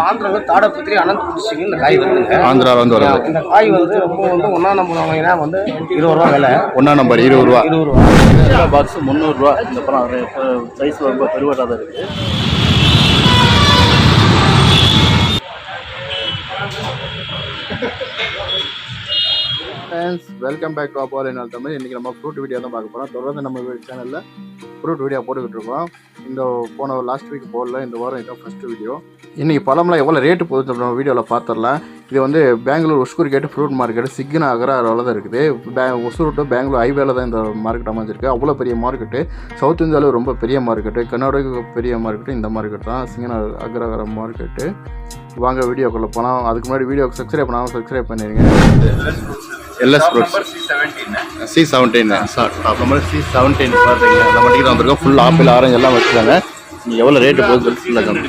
ஆந்திராவில் தாடபத்திரி அனந்தபுரி டிஸ்ட்ரிக்ட் இந்த காய் வருதுங்க. ஆந்திரால வந்து வருது. இந்த காய் வந்து ரொம்ப வந்து ஒன்றா நம்பர் வாங்கினா வந்து இருபது ரூபா விலை. ஒன்றா நம்பர் இருபது ரூபா. இருபது ரூபா. பாக்ஸ் முந்நூறுரூவா இந்த பழம் சைஸ் ரொம்ப பெருவட்டாக தான் இருக்குது ஃப்ரெண்ட்ஸ் வெல்கம் பேக் டு அப்பால் தமிழ் இன்றைக்கி நம்ம ஃப்ரூட் வீடியோ தான் பார்க்க போகிறோம் தொடர்ந்து நம்ம சேனலில் ஃப்ரூட் வீடியோ போட்டுக்கிட்டு இருக்கோம் இந்த போன லாஸ்ட் வீக் போடல இந்த வாரம் இதான் ஃபஸ்ட்டு வீடியோ இன்றைக்கி பழம்லாம் எவ்வளோ ரேட்டு போகுது நம்ம வீடியோவில் பார்த்துடலாம் இது வந்து பெங்களூர் ஒஸ்கூர் கேட்டு ஃப்ரூட் மார்க்கெட் சிக்னா அகராவில் தான் இருக்குது. பே ஒசூர் டு பெங்களூர் ஹைவேல தான் இந்த மார்க்கெட் அமைஞ்சிருக்கு. அவ்வளோ பெரிய மார்க்கெட்டு சவுத் இந்தியாவில் ரொம்ப பெரிய மார்க்கெட்டு கர்நாடகா பெரிய மார்க்கெட்டு இந்த மார்க்கெட் தான். சிக்னா அகராகர மார்க்கெட்டு வாங்க வீடியோக்குள்ளே போகலாம் அதுக்கு முன்னாடி வீடியோக்கு சப்ஸ்கிரைப் பண்ணாமல் சப்ஸ்கிரைப் பண்ணிடுங்க எல்எஸ் ஃப்ரூட்ஸ் சி செவன்டீன் நம்ம சி செவன்டீன் பார்த்தீங்கன்னா நம்ம வண்டிக்கு வந்திருக்கோம். ஃபுல் ஆப்பிள் ஆரஞ்சு எல்லாம் வச்சுருக்காங்க. நீங்கள் எவ்வளோ ரேட்டு போகுது சொல்லுங்க.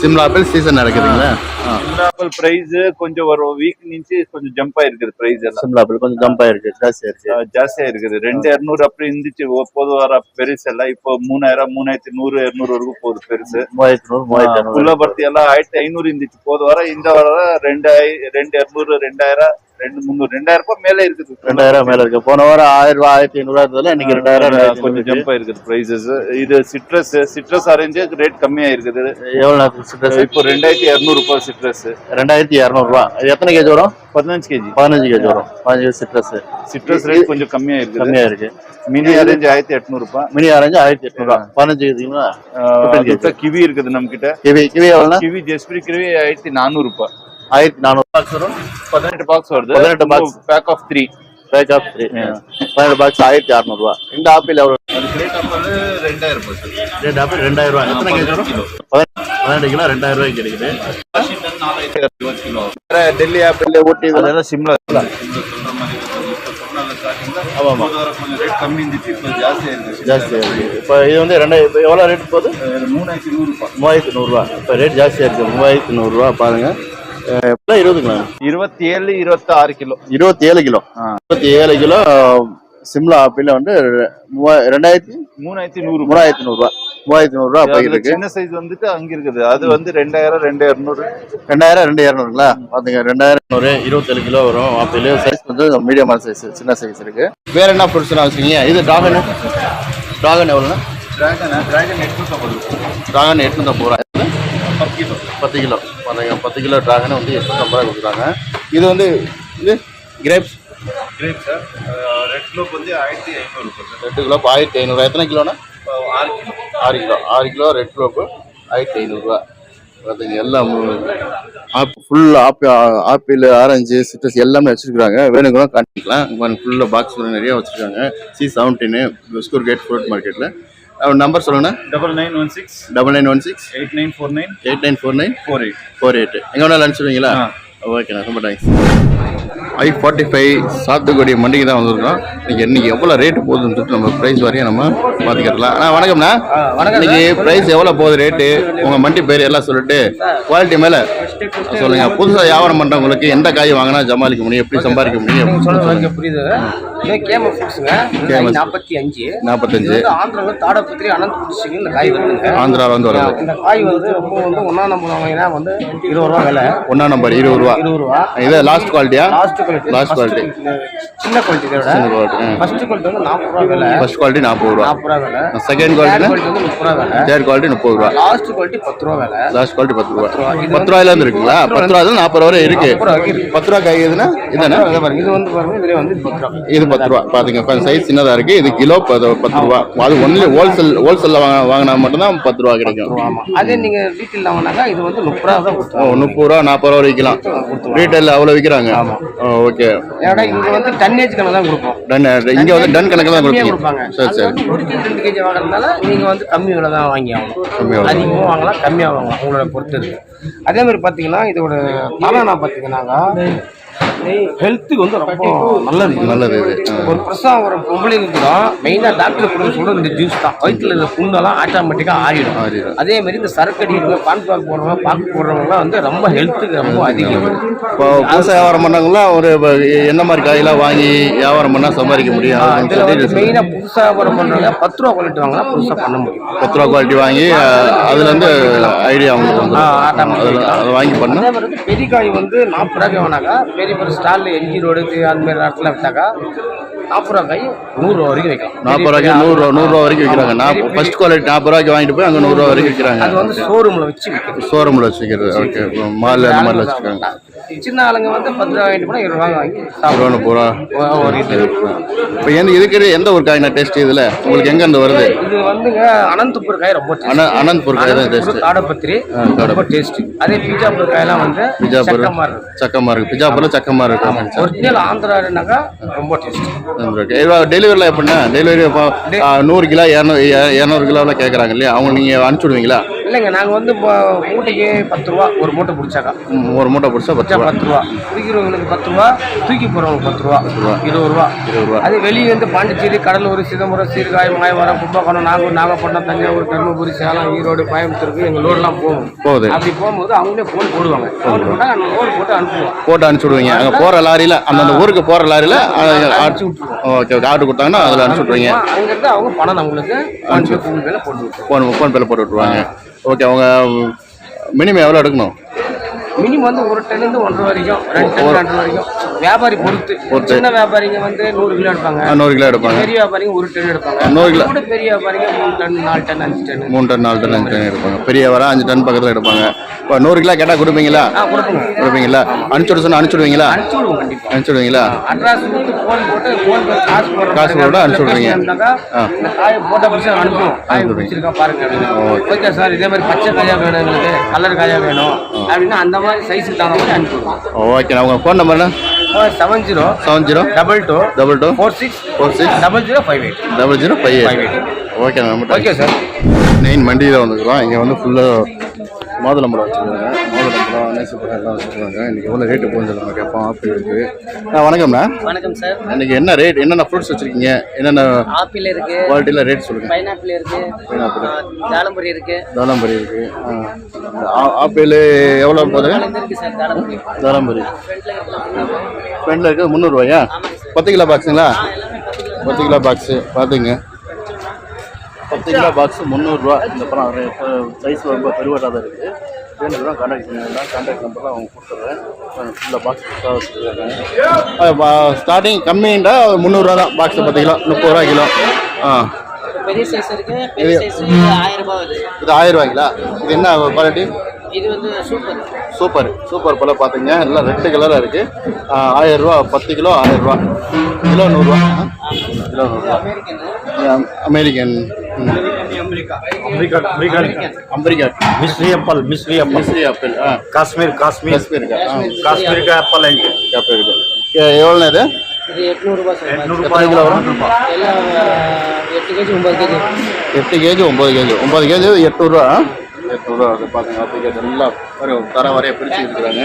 சிம்லா ஆப்பிள் சீசன் நடக்குதுங்களா? ஆ. ஆப்பிள் பிரைஸ் கொஞ்சம் வரும். வீக் నుంచి கொஞ்சம் ஜம்ப் ஆயிருக்குது பிரைஸ் எல்லாம். சிம்லா ஆப்பிள் கொஞ்சம் ஜம்ப் ஆயிருக்கு. ஜாஸ்தி ஆயிருக்கு அஹ் ஜாஸ்தியா இருக்குது ரெண்டு இரநூறு அப்படி இருந்துச்சு. ஒப்பது வர பெருசு எல்லாம். இப்போ மூணாயிரம் மூணாயிரத்தி நூறு இரநூறு வரைக்கும் போகுது பெருசு. மூவாயிரத்தி நூறு மூவாயிரத்தி இரநூறு புள்ளபர்த்தி எல்லாம் ஆயிரத்தி ஐநூறு இருந்துச்சு. போது வர இந்த வாரம் ரெண்டாயி ரெண்டு இரநூறு ரெண்டாயிரம். ரெண்டு முந்நூறு ரெண்டாயிரம் ரூபாய் மேல இருக்குது. ரெண்டாயிரம் மேல இருக்கு. போன வாரம் ஆயிரம் ரூபாய் ஆயிரத்தி ஐநூறுவா இருந்ததுல இன்னைக்கு ரெண்டாயிரம் கொஞ்சம் ஜம்ப் ஆயிருக்குது பிரைசஸ் இது சிட்ரஸ் சிட்ரஸ் ஆரஞ்சு ரேட் கம்மியா இருக்குது எவ்வளவு சிட்ரஸ் இப்போ ரெண்டாயிரத்தி இரநூறு ரூபாய் சிட்ரஸ் ரெண்டாயிரத்தி இரநூறுவா இது எத்தனை கேஜி வரும்? பதினஞ்சு கேஜி பதினஞ்சு கேஜி வரும். பதினஞ்சு சிட்ரஸ் சிட்ரஸ் ரேட் கொஞ்சம் கம்மியா இருக்குது கம்மியா இருக்கு மினி ஆரஞ்சு ஆயிரத்தி எட்நூறு ரூபாய். மினி ஆரஞ்சு ஆயிரத்தி எட்நூறுவா பதினஞ்சு கேஜிங்களா கிவி இருக்குது நம்ம கிட்ட கிவி கிவி எவ்வளோனா கிவி ஜெஸ்பிரி கிவி ஆயிரத்தி நானூறு ரூபாய். ஆயிரத்தி நானூறு. பாக்ஸ் வரும். பதினெட்டு பாக்ஸ் வருது. பதினெட்டு box. Pack of three pack of three பதினெட்டு பாக்ஸ் ஆயிரத்தி அறநூறுவா. இந்த ஆப்பிள் எவ்வளோ ரெண்டாயிரம் ரூபாய் ரேட் ஆப்பிள் ரெண்டாயிரம் ரூபாய். எத்தனை கேஜி வரும்? பதினெட்டு பதினெட்டு கிலோ ரெண்டாயிரம் ரூபாய்க்கு கிடைக்குது. டெல்லி ஆப்பிள் ஊட்டி அதெல்லாம் சிம்லா ஆமாம் ரேட் கம்மி இருந்துச்சு. இப்போ ஜாஸ்தியா இருக்கு ஜாஸ்தியாக இருக்குது இப்போ இது வந்து ரெண்டாயிரம் இப்போ எவ்வளோ ரேட் போகுது? மூணாயிரத்தி நூறு ரூபாய் மூவாயிரத்தி நூறுரூவா இப்போ ரேட் ஜாஸ்தியாக இருக்குது மூவாயிரத்தி நூறுரூவா பாருங்கள் இருபதுங்களா? இருபத்தி ஏழு இருபத்தி ஆறு கிலோ. இருபத்தி ஏழு கிலோ. இருபத்தி ஏழு கிலோ சிம்லா ஆப்பிள் வந்து ரெண்டாயிரத்தி? மூணாயிரத்தி நூறு. மூணாயிரத்தி நூறுரூவா மூவாயிரத்தி நூறுரூவா அதுல இருக்கு. சின்ன சைஸ் வந்துட்டு அங்க இருக்குது. அது வந்து ரெண்டாயிரம் ரெண்டு இரநூறு ரெண்டாயிரம் ரெண்டு இரநூறுங்களா பார்த்துங்க ரெண்டாயிரம். நூறு இருபத்தேழு கிலோ வரும். ஆப்பிள் சைஸ் கொஞ்சம் மீடியமான சைஸ் சின்ன சைஸ் இருக்கு. வேற என்ன ஃப்ரூட்ஸ்லாம் வச்சுருக்கீங்க இது டிராகன் டிராகன் எவ்வளோண்ணா? டிராகன் டிராகன் எட்நூத்தி டிராகன் எட்நூத்தம்பது ரூபா. பத்து கிலோ. பாருங்க பத்து கிலோ டிராகன் வந்து எட்நூத்தம்பது ரூபா கொடுக்குறாங்க? இது வந்து இது கிரேப்ஸ் கிரேப் சார் ரெட் கிலோக்கு வந்து ஆயிரத்தி ஐநூறு ரெண்டு கிலோ ஆயிரத்தி ஐநூறுரூவா எத்தனை கிலோண்ணா? ஆறு கிலோ. ஆறு கிலோ. ஆறு கிலோ ரெட் க்ளோப்பு ஆயிரத்தி ஐநூறுரூவா பார்த்தீங்க எல்லாம் apple apple apple orange citrus எல்லாமே வச்சுருக்காங்க வேணுங்களா காட்டிக்கலாம் ஃபுல்லாக பாக்ஸ் நிறைய வச்சுருக்காங்க. சி செவன்டீனு ஸ்கூர் கேட் ஃப்ரூட் மார்க்கெட்டில் நம்பர் சொல்லுங்கண்ணா. Double nine one six double nine one six eight nine four nine eight nine four nine four eight four eight எங்கே வேணாலும் அனுப்பிச்சுடுவீங்களா ஆ. ஓகேண்ணா ரொம்ப தேங்க்ஸ் ஐ ஃபார்ட்டி ஃபைவ் சாத்துக்குடி மண்டிக்கு தான் வந்திருக்கோம். இன்னைக்கு இன்னைக்கு எவ்வளோ ரேட்டு போகுதுன்னு சொல்லிட்டு நம்ம ப்ரைஸ் வரையும் நம்ம பார்த்துக்கலாம் அண்ணா வணக்கம்ண்ணா. வணக்கம் இன்னைக்கு ப்ரைஸ் எவ்வளோ போகுது ரேட்டு உங்கள் மண்டி பேர் எல்லாம் சொல்லிட்டு குவாலிட்டி மேலே சொல்லுங்க. புதுசாக வியாபாரம் பண்ணுறவங்களுக்கு எந்த காய் வாங்கினா சமாளிக்க முடியும்? எப்படி சம்பாதிக்க முடியும்? புரியுது கேம. நாற்பத்தி அஞ்சு. நாற்பத்தஞ்சு. ஆந்திராவில் இந்த காய் வருதுங்க. ஆந்திராவில் வந்து வருது இந்த காய் வந்து ரொம்ப வந்து ஒன்றா நம்பர் வாங்கினா வந்து இருபது ரூபா விலை. ஒன்றா நம்பர் இருபது ரூபா. இருபது ரூபா. இது லாஸ்ட் குவாலிட்டியா லாஸ்ட் குவாலிட்டி லாஸ்ட் குவாலிட்டி சின்ன குவாலிட்டி விட. ஃபர்ஸ்ட் குவாலிட்டி வந்து நாற்பது ரூபா விலை. ஃபர்ஸ்ட் குவாலிட்டி நாற்பது ரூபா. நாற்பது ரூபா விலை. செகண்ட் குவாலிட்டி வந்து முப்பது ரூபா விலை. தேர்ட் குவாலிட்டி முப்பது ரூபா. லாஸ்ட் குவாலிட்டி பத்து ரூபா விலை. லாஸ்ட் குவாலிட்டி பத்து ரூபா. பத்து ரூபாயில இருந்து இருக்குங்களா? பத்து ரூபா நாற்பது ரூபா இருக்கு. பத்து ரூபா காய் எதுனா? இதை வந்து பாருங்க இதுல வந்து பத்து ரூபா. இது பத்து ரூபா. பாத்துங்க கொஞ்சம் சைஸ் சின்னதா இருக்கு. இது கிலோ பத்து பத்து ரூபா. அது ஒன்லி ஹோல்சேல் ஹோல்சேல்ல வாங்க வாங்கினா மட்டும்தான் பத்து ரூபா கிடைக்கும். அதே நீங்க ரீட்டைல் வாங்கினாக்கா இது வந்து முப்பது ரூபா தான் கொடுத்துருவோம் முப்பது ரூபா நாற்பது ரூபா விற்கலாம் ரீட்டைல் அவ்வளோ விற்கிறாங்க ஓகே ஏன்னா இங்க வந்து டன்னேஜ் கணக்கு தான் கொடுப்போம். டன் இங்க வந்து டன் கணக்கில் தான் கொடுப்பீங்க. சரி சரி. ரெண்டு கேஜி வாங்குறதுனால நீங்க வந்து கம்மி விலை தான் வாங்கி ஆகணும். அதிகமாக வாங்கலாம் கம்மியாக வாங்கலாம் உங்களோட பொறுத்து இருக்கு. அதே மாதிரி பார்த்தீங்கன்னா இதோட பனானா பார்த்தீங்கன்னாக்கா ஹெல்த்துக்கு வந்து ரொம்ப நல்லது. நல்லது. ஒரு பிரசவம் ஒரு பொம்பளைங்க கூட மெயினாக டாக்டர் கொடுக்க சொல்றது இந்த ஜூஸ் தான். வயிற்றுல இருந்த புண்ணெல்லாம் ஆட்டோமேட்டிக்காக ஆறிடும். ஆறிடும். அதே மாதிரி இந்த சரக்கு அடிக்கிறவங்க பான் பாக்கு போடுறவங்க பாக்கு போடுறவங்கலாம் வந்து ரொம்ப ஹெல்த்துக்கு ரொம்ப அதிகம். இப்போ புதுசாக வியாபாரம் பண்ணவங்களாம் ஒரு என்ன மாதிரி காயெல்லாம் வாங்கி வியாபாரம் பண்ணால் சம்பாதிக்க முடியும்? மெயினாக புதுசாக வியாபாரம் பண்ணுறவங்க பத்து ரூபா குவாலிட்டி வாங்கினா புதுசாக பண்ண முடியும். பத்து ரூபா குவாலிட்டி வாங்கி அதுலேருந்து ஐடியா அவங்களுக்கு வந்து அதை வாங்கி பண்ணால் பெரிய காய் வந்து நாற்பது ரூபாய்க்கு வேணாக்கா பெரிய பெரிய ஸ்டாலில் எல்ஜி ரோடு அந்த மாதிரி இடத்துல விட்டாக்கா நாற்பது ரூபா காய் நூறுரூவா வரைக்கும் வைக்கலாம். நாற்பது ரூபாய்க்கு நூறுரூவா நூறுரூவா வரைக்கும் விற்கிறாங்க நான் ஃபர்ஸ்ட் குவாலிட்டி நாற்பது ரூபாய்க்கு வாங்கிட்டு போய் அங்கே நூறுரூவா வரைக்கும் விற்கிறாங்க அது வந்து ஷோரூமில் வச்சு விற்கிறது ஷோரூமில் வச்சுக்கிறது. ஓகே மாலில் அந்த மாதிரிலாம் வச்சுருக்காங்க சின்ன ஆளுங்க வந்து பத்து ரூபா வாங்கிட்டு போனால் இருபது ரூபா வாங்கி சாப்பிடுவாங்க. ரூபா ஒரு இப்போ எந்த இருக்கிற எந்த ஒரு காய்னா டேஸ்ட் இதில்? உங்களுக்கு எங்கேருந்து வருது? இது வந்துங்க அனந்தபுர் காய் ரொம்ப taste. அன அனந்த்பூர் காய் தான் அனந்தபுர் டேஸ்ட் காடப்பத்திரி. ரொம்ப டேஸ்ட் அதே பீஜாப்பூர் காயெல்லாம் வந்து பிஜாப்பூர் சக்கமா இருக்கும் சக்கமாக இருக்குது பிஜாப்பூரில் சக்கமாக இருக்குது ஒரிஜினல் ஆந்திரானாக்கா ரொம்ப டேஸ்ட் டெலிவரியில் எப்படின்னா டெலிவரி இப்போ ஆ, நூறு கிலோ இரநூறு இரநூறு கிலோவில் கேட்குறாங்க இல்லையா? அவங்க நீங்கள் அனுப்பிச்சி விடுவீங்களா? இல்லைங்க நாங்கள் வந்து இப்போ மூட்டைக்கு பத்து ரூபா. ஒரு மூட்டை பிடிச்சாக்கா? ஒரு மூட்டை பிடிச்சா பத்து ரூபா. பத்து ரூபா. தூக்கிறவங்களுக்கு பத்து ரூபா தூக்கி போகிறவங்களுக்கு பத்து ரூபா இருபது ரூபா. இருபது ரூபா. அது வெளியே வந்து பாண்டிச்சேரி கடலூர் சிதம்பரம் சீர்காழி மாயவரம் கும்பகோணம் நாகூர் நாகப்பட்டினம் தஞ்சாவூர் தருமபுரி சேலம் ஈரோடு கோயம்புத்தூருக்கு எங்கள் லோடெலாம் போகும். போகுது. அப்படி போகும்போது அவங்களே ஃபோன் போடுவாங்க. ஃபோன் போட்டால் நம்ம ஃபோன் போட்டு அனுப்புவோம். போட்டு அனுப்பிச்சி விடுவீங்க அங்கே போகிற லாரியில் அந்தந்த ஊருக்கு போகிற லாரியில் அனுப்பிச்சு விட்டுருவோம். Okay okay. ஆர்டர் கொடுத்தாங்கன்னா அதில் அனுப்பிச்சி விட்ருவீங்க அங்கேருந்து அவங்க பணம் நம்மளுக்கு ஃபோன்பே கூகுள் பேல போட்டு விட்டுருவோம். ஃபோன் ஃபோன் பேல போட்டு விட்ருவாங்க ஓகே அவங்க மினிமம் எவ்வளோ எடுக்கணும்? மினிமம் வந்து ஒரு டன்லேருந்து ஒன்றரை வரைக்கும் ரெண்டு டன் ரெண்டு வரைக்கும். வியாபாரி பொறுத்து. சின்ன வியாபாரிங்க வந்து நூறு கிலோ எடுப்பாங்க. நூறு கிலோ எடுப்பாங்க. பெரிய வியாபாரிங்க ஒரு டன் எடுப்பாங்க. நூறு கிலோ. கூட பெரிய வியாபாரிங்க மூணு டன் நாலு டன் அஞ்சு டன். மூணு டன் நாலு டன் அஞ்சு டன் எடுப்பாங்க. பெரிய வர அஞ்சு டன் பக்கத்தில் எடுப்பாங்க. இப்போ நூறு கிலோ கேட்டால் கொடுப்பீங்களா? ஆ கொடுப்போங்க. கொடுப்பீங்களா? அனுப்பிச்சி விட சொன்னால் அனுப்பிச்சி விடுவீங்களா? அனுப்பிச்சு விடுவோம் கண்டிப்பாக அனுப்பிச்சி விடுவீங்களா? அட்ரஸ் கொடுத்து ஃபோன் போட்டு ஃபோன் காசு போடுறோம் காசு போட்டு அனுப்பிச்சு விடுவீங்க. ஆ. இந்த காயை போட்ட பிடிச்சா அனுப்புவோம் காய் பிடிச்சிருக்கா பாருங்க. Okay sir. இதே மாதிரி பச்சை காயா வேணும் எங்களுக்கு கலர் காயா வேணும். அப்படின்னா அந்த மாதிரி சைஸுக்கு தகுந்த மாதிரி அனுப்பிடுவோம் ஓகே நான் உங்கள் phone நம்பர்னா seven zero seven zero double two double two four six four six double zero five eight double zero five eight eight. Okay sir main மண்டியில் வந்துருக்கோம் இங்கே வந்து ஃபுல்லாக மாதுளம்பழம் வச்சுருக்காங்க. மாதுளம்பழம் அனேசப்பழம் எல்லாம் வச்சுருக்காங்க. இன்றைக்கி எவ்வளோ ரேட்டு போகுது நம்ம கேட்போம். ஆப்பிள் இருக்குது ஆ வணக்கம்ண்ணா. வணக்கம் சார். இன்றைக்கி என்ன ரேட் என்னென்ன ஃப்ரூட்ஸ் வச்சுருக்கீங்க? என்னென்ன ஆப்பிள் இருக்கு. குவாலிட்டியில் ரேட் சொல்லுங்கள் பைனாப்பிள் இருக்கு. Pineapple. ஆ, தாளம்பூரி இருக்கு. தாளம்பரி இருக்குது ஆப்பிள் எவ்வளோ சார் தாளம்பூரி. ஃப்ரெண்டில் இருக்குது முந்நூறுரூவாயா பத்து கிலோ பாக்ஸுங்களா பத்து கிலோ. பாக்ஸு பார்த்துங்க பத்து கிலோ பாக்ஸ் முந்நூறுரூவா இந்த பழம் சைஸ் ரொம்ப பெருவாட்டாக தான் இருக்குது வேணும்னா கான்டாக்ட் பண்ணிடலாம் கான்டாக்ட் நம்பர்லாம் அவங்க கொடுத்துட்றேன் ஃபுல்லாக பாக்ஸ் புதுசாக வச்சுருக்காங்க ஸ்டார்டிங் கம்மிண்டா முந்நூறுரூவா தான் பாக்ஸ் பத்து கிலோ முப்பது ரூபா கிலோ. ஆ. பெரிய சைஸ் இருக்கு. பெரிய சைஸ் ஆயிரம் ரூபாய் வருது. இது ஆயிரம் ரூபாய்ங்களா? இது என்ன குவாலிட்டி இது வந்து சூப்பர் சூப்பர் சூப்பர் பழம் பார்த்துங்க. எல்லாம் ரெண்டு கலராக இருக்குது ஆயிரம் ரூபா பத்து கிலோ ஆயிரம் ரூபா கிலோ நூறுரூவா கிலோ நூறுரூவா American. American America Mishri apple Mishri apple Mishri apple ஆ कश्मीर कश्मीर காஷ்மீர் இருக்கா ஆ कश्मीर का एप्पल है ये ஆப்பிள் இருக்கு எ- எவ்வளோண்ணா இது இது எட்நூறுபா சார் एटनूर எத்தனை கிலோ வரும் எல்லாம் ஆ, எட்டு கேஜி ஒன்பது கேஜி எட்டு கேஜி ஒம்பது கேஜி ஒம்பது கேஜி எட்நூறுரூவா எட்நூறுரூவா அது பாருங்க ஆப்பிள் கேஜி எல்லாம் ஒரு தர வரைய பிரிச்சு இருக்கிறாங்க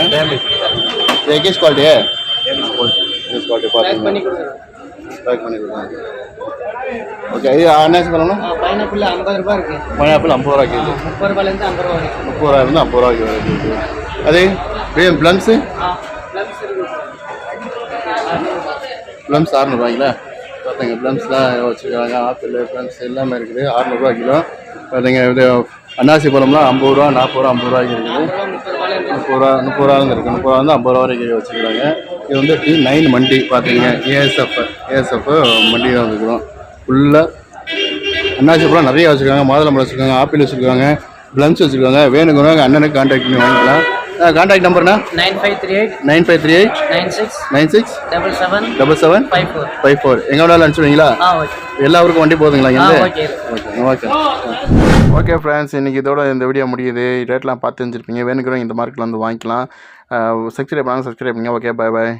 இது எகேஸ் குவாலிட்டி எகேஸ் குவாலிட்டி பேக் பண்ணி பார்த்துங்க கொடுக்குறோம் பேக் பண்ணி கொடுக்குறாங்க ஓகே இது என்ன சொல்லணும் பைனாப்பிள் ஐம்பது ரூபாய் இருக்கு. பைனாப்பிள் ஐம்பது ரூபா கேஜி முப்பது ரூபாயிலேருந்து ஐம்பது ரூபா வரைக்கும். முப்பது ரூபா இருந்து ஐம்பது ரூபாய்க்கு வருது அதே பிஎம் ப்ளம்ஸு ப்ளம்ஸ் அறநூறுவாய்ங்களா? பார்த்தீங்க ப்ளம்ஸ்லாம் வச்சுருக்காங்க. ஆப்பிள் ப்ளம்ஸ் எல்லாமே இருக்குது. அறநூறுவா கிலோ. பார்த்தீங்க இது அன்னாசி பழம்லாம் ஐம்பது ரூபா நாற்பது ரூபா ஐம்பது ரூபாய்க்கு இருக்குது. முப்பது ரூபாயிலேருந்து ரூபா முப்பது ரூபா இருக்குது முப்பது ரூபா வந்து ஐம்பது ரூபா வரைக்கும் வச்சுருக்காங்க. இது வந்து டி நைன் மண்டி பார்த்தீங்க ஏஎஸ்எஃப் ஏஎஸ்எஃப் மண்டி தான் வந்துருக்குறோம் ஃபுல்லாக அன்னாசி பழம் நிறைய வச்சுருக்காங்க மாதுளம்பழம் வச்சுருக்காங்க ஆப்பிள் வச்சுருக்காங்க ப்ளம்ஸ் வச்சுருக்காங்க. வேணுங்கிறவங்க அண்ணனுக்கு கான்டாக்ட் பண்ணி வாங்கிக்கலாம். Contact நம்பர்னா nine five three eight nine five three eight nine six nine six double seven double seven five four five four. எங்கே வேணாலும் அனுப்பிச்சுடுவீங்களா ஆ ஓகே. எல்லா ஊருக்கும் வண்டி போகுதுங்களா ஆ இங்கே okay okay. Okay. Okay friends இன்றைக்கி இதோட இந்த வீடியோ முடியுது. ரேட்லாம் பார்த்து தெரிஞ்சிருப்பீங்க. வேணுங்கிறவங்க இந்த மார்க்கில் வந்து வாங்கிக்கலாம். சப்ஸ்கிரைப் பண்ணாங்க சப்ஸ்கிரைப் பண்ணுங்க. Okay bye bye